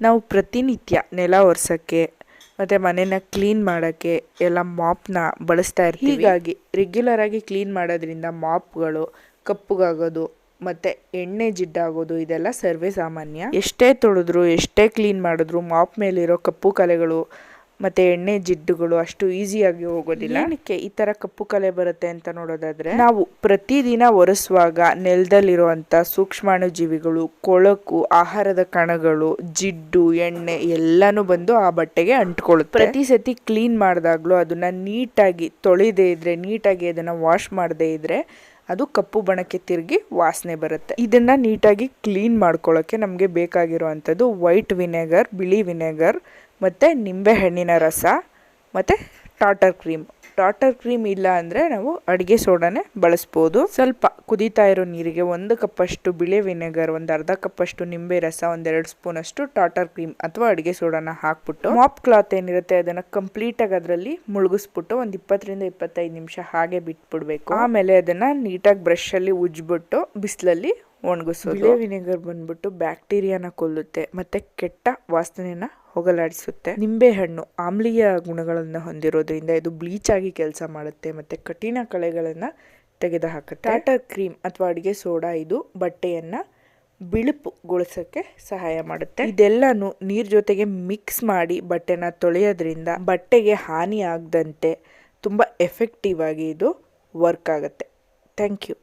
ನಾವು ಪ್ರತಿನಿತ್ಯ ನೆಲ ಒರೆಸೋಕ್ಕೆ ಮತ್ತು ಮನೆನ ಕ್ಲೀನ್ ಮಾಡೋಕ್ಕೆ ಎಲ್ಲ ಮಾಪ್ನ ಬಳಸ್ತಾ ಇರ್ತೀವಿ. ಹೀಗಾಗಿ ರೆಗ್ಯುಲರ್ ಆಗಿ ಕ್ಲೀನ್ ಮಾಡೋದ್ರಿಂದ ಮಾಪ್ಗಳು ಕಪ್ಪಗಾಗೋದು ಮತ್ತು ಎಣ್ಣೆ ಜಿಡ್ಡಾಗೋದು ಇದೆಲ್ಲ ಸರ್ವೇ ಸಾಮಾನ್ಯ. ಎಷ್ಟೇ ತೊಳೆದ್ರು ಎಷ್ಟೇ ಕ್ಲೀನ್ ಮಾಡಿದ್ರು ಮಾಪ್ ಮೇಲಿರೋ ಕಪ್ಪು ಕಲೆಗಳು ಮತ್ತು ಎಣ್ಣೆ ಜಿಡ್ಡುಗಳು ಅಷ್ಟು ಈಸಿಯಾಗಿ ಹೋಗೋದಿಲ್ಲ. ಏನಕ್ಕೆ ಈ ಥರ ಕಪ್ಪು ಕಲೆ ಬರುತ್ತೆ ಅಂತ ನೋಡೋದಾದ್ರೆ? ನಾವು ಪ್ರತಿದಿನ ಒರೆಸುವಾಗ ನೆಲದಲ್ಲಿರುವಂಥ ಸೂಕ್ಷ್ಮಾಣು ಜೀವಿಗಳು ಕೊಳಕು ಆಹಾರದ ಕಣಗಳು ಜಿಡ್ಡು ಎಣ್ಣೆ ಎಲ್ಲಾನು ಬಂದು ಆ ಬಟ್ಟೆಗೆ ಅಂಟ್ಕೊಳ್ಳುತ್ತೆ. ಪ್ರತಿ ಸತಿ ಕ್ಲೀನ್ ಮಾಡಿದಾಗ್ಲೂ ಅದನ್ನ ನೀಟಾಗಿ ತೊಳೆದೇ ಇದ್ರೆ ನೀಟಾಗಿ ಅದನ್ನ ವಾಶ್ ಮಾಡದೇ ಇದ್ರೆ ಅದು ಕಪ್ಪು ಬಣಕ್ಕೆ ತಿರುಗಿ ವಾಸನೆ ಬರುತ್ತೆ. ಇದನ್ನ ನೀಟಾಗಿ ಕ್ಲೀನ್ ಮಾಡ್ಕೊಳ್ಳೋಕೆ ನಮಗೆ ಬೇಕಾಗಿರುವಂಥದ್ದು ವೈಟ್ ವಿನೆಗರ್ ಬಿಳಿ ವಿನೆಗರ್ ಮತ್ತು ನಿಂಬೆ ಹಣ್ಣಿನ ರಸ, ಮತ್ತು ಟಾಟರ್ ಕ್ರೀಮ್. ಟಾಟರ್ ಕ್ರೀಮ್ ಇಲ್ಲ ಅಂದರೆ ನಾವು ಅಡುಗೆ ಸೋಡಾನೇ ಬಳಸ್ಬೋದು. ಸ್ವಲ್ಪ ಕುದೀತಾ ಇರೋ ನೀರಿಗೆ ಒಂದು ಕಪ್ಪಷ್ಟು ಬಿಳಿ ವಿನೆಗರ್, ಒಂದು ಅರ್ಧ ಕಪ್ಪಷ್ಟು ನಿಂಬೆ ರಸ ಒಂದೆರಡು ಸ್ಪೂನಷ್ಟು ಟಾಟರ್ ಕ್ರೀಮ್ ಅಥವಾ ಅಡುಗೆ ಸೋಡಾನ ಹಾಕ್ಬಿಟ್ಟು ಮಾಪ್ ಕ್ಲಾತ್ ಏನಿರುತ್ತೆ ಅದನ್ನು ಕಂಪ್ಲೀಟಾಗಿ ಅದರಲ್ಲಿ ಮುಳುಗಿಸ್ಬಿಟ್ಟು ಒಂದು ಇಪ್ಪತ್ತರಿಂದ ಇಪ್ಪತ್ತೈದು ನಿಮಿಷ ಹಾಗೆ ಬಿಟ್ಬಿಡ್ಬೇಕು. ಆಮೇಲೆ ಅದನ್ನು ನೀಟಾಗಿ ಬ್ರಷಲ್ಲಿ ಉಜ್ಬಿಟ್ಟು ಬಿಸಿಲಲ್ಲಿ ಒಣಗಿಸೋದು. ಬಿಳಿ ವಿನೆಗರ್ ಬಂದ್ಬಿಟ್ಟು ಬ್ಯಾಕ್ಟೀರಿಯಾನ ಕೊಲ್ಲುತ್ತೆ, ಮತ್ತೆ ಕೆಟ್ಟ ವಾಸನೆನ ಹೋಗಲಾಡಿಸುತ್ತೆ. ನಿಂಬೆ ಹಣ್ಣು ಆಮ್ಲೀಯ ಗುಣಗಳನ್ನು ಹೊಂದಿರೋದ್ರಿಂದ ಇದು ಬ್ಲೀಚ್ ಆಗಿ ಕೆಲಸ ಮಾಡುತ್ತೆ, ಮತ್ತೆ ಕಠಿಣ ಕಳೆಗಳನ್ನ ತೆಗೆದುಹಾಕುತ್ತೆ. ಟಾಟರ್ ಕ್ರೀಮ್ ಅಥವಾ ಅಡುಗೆ ಸೋಡಾ ಇದು ಬಟ್ಟೆಯನ್ನ ಬಿಳುಪುಗೊಳಿಸೋಕ್ಕೆ ಸಹಾಯ ಮಾಡುತ್ತೆ. ಇದೆಲ್ಲನೂ ನೀರ್ ಜೊತೆಗೆ ಮಿಕ್ಸ್ ಮಾಡಿ ಬಟ್ಟೆನ ತೊಳೆಯೋದ್ರಿಂದ ಬಟ್ಟೆಗೆ ಹಾನಿ ಆಗದಂತೆ ತುಂಬ ಎಫೆಕ್ಟಿವ್ ಆಗಿ ಇದು ವರ್ಕ್ ಆಗುತ್ತೆ. Thank you